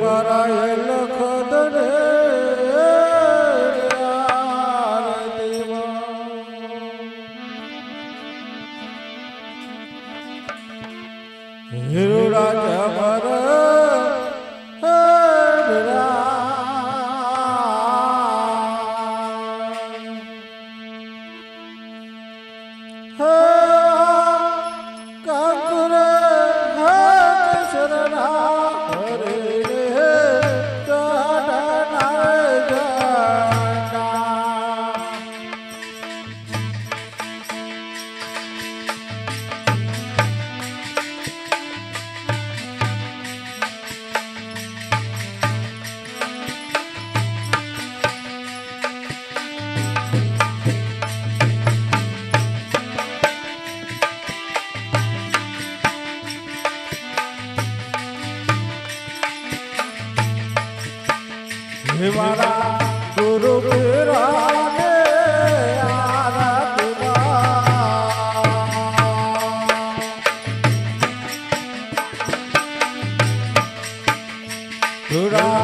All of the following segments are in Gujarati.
મારા એ Hurrah!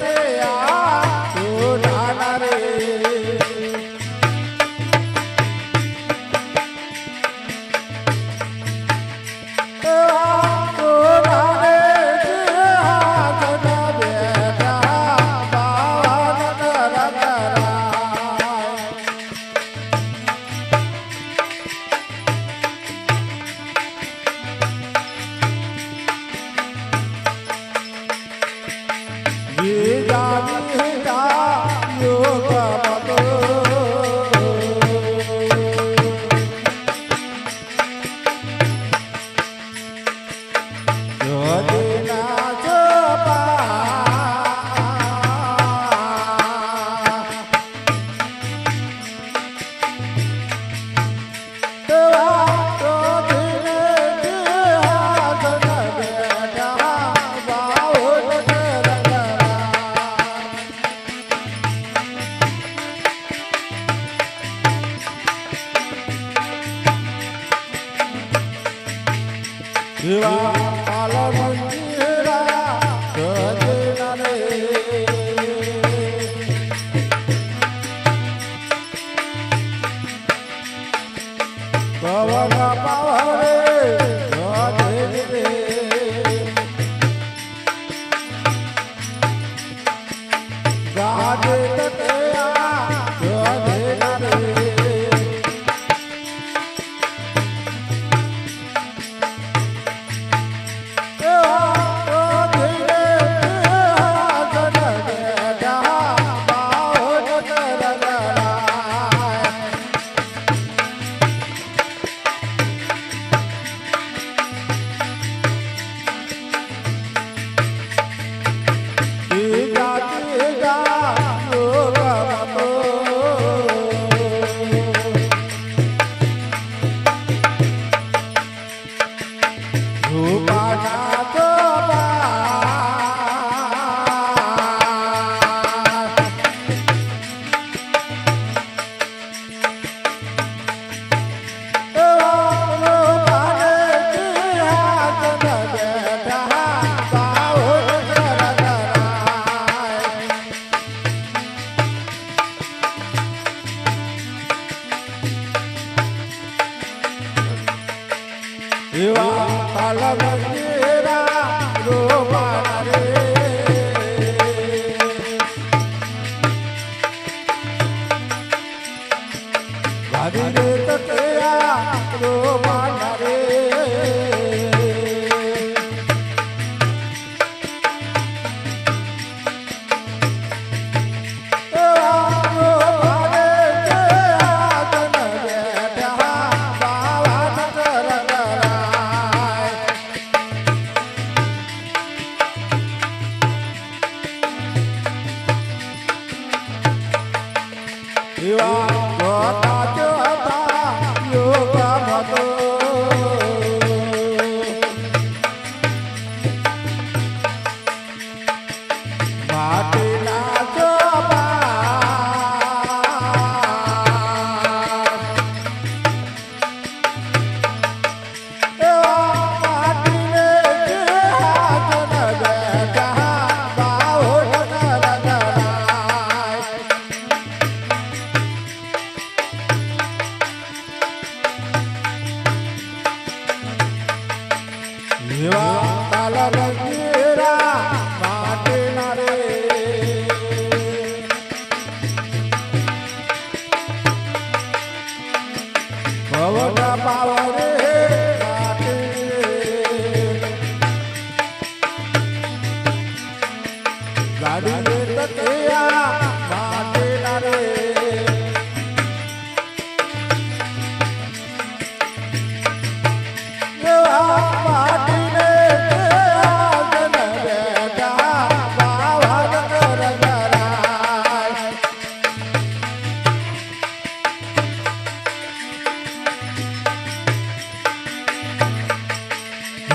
યુવા ગોતા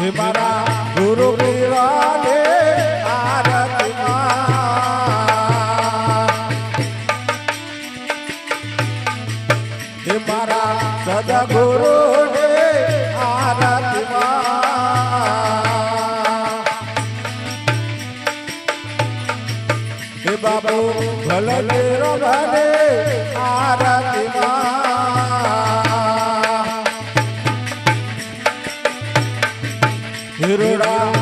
હે મારા ગુરુ પીવાને આરતી મારા સદગુરુ બાબુ ભલે મેરો ભલે આરતી માં Guru Ram.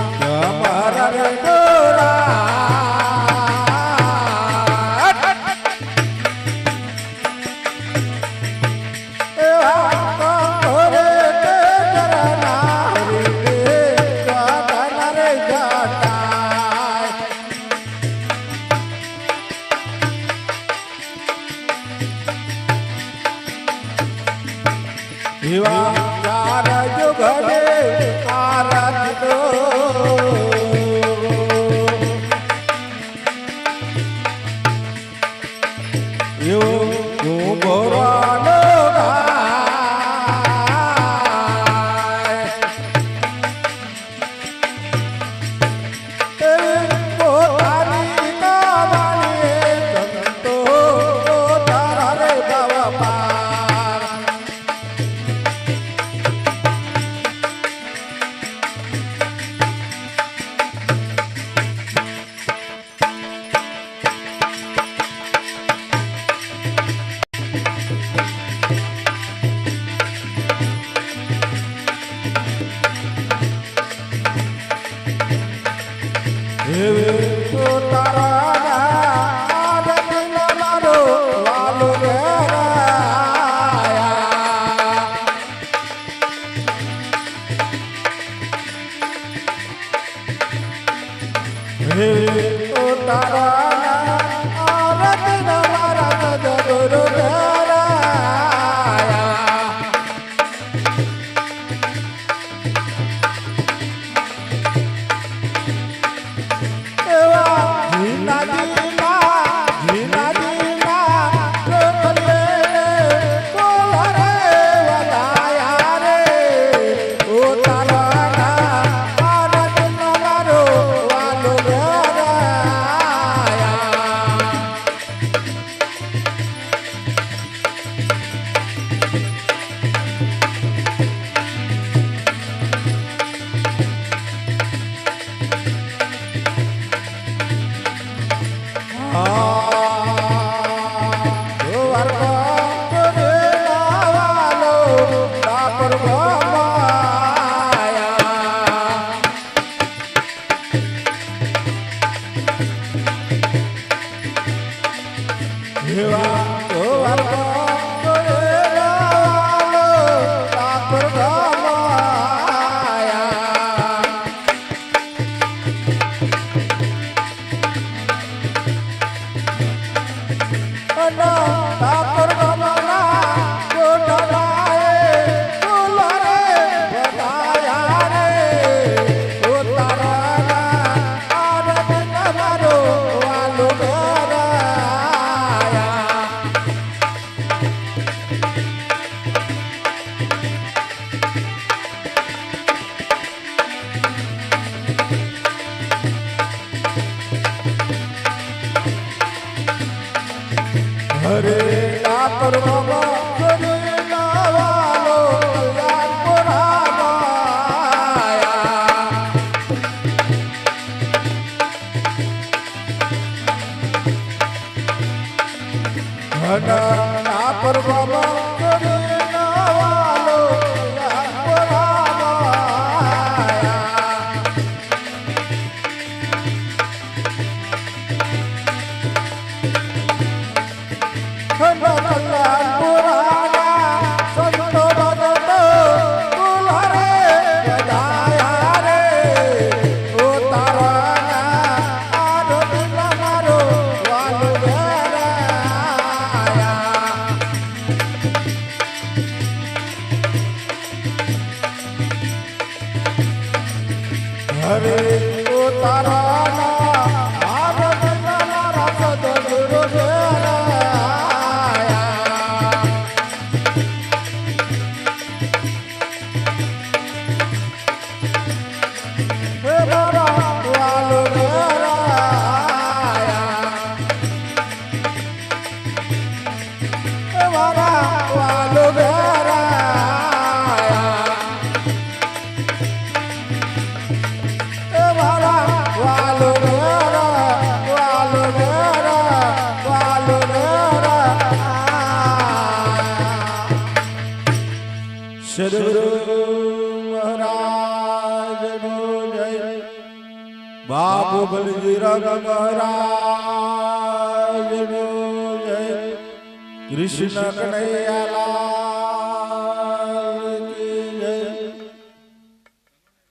Oh, boy. હે ઓ તારા Ah! ના પરવામાં સદગુરુ મહારાજ જય બાપુ બલજીરા મહારાજ જય કૃષ્ણ કનૈયાલા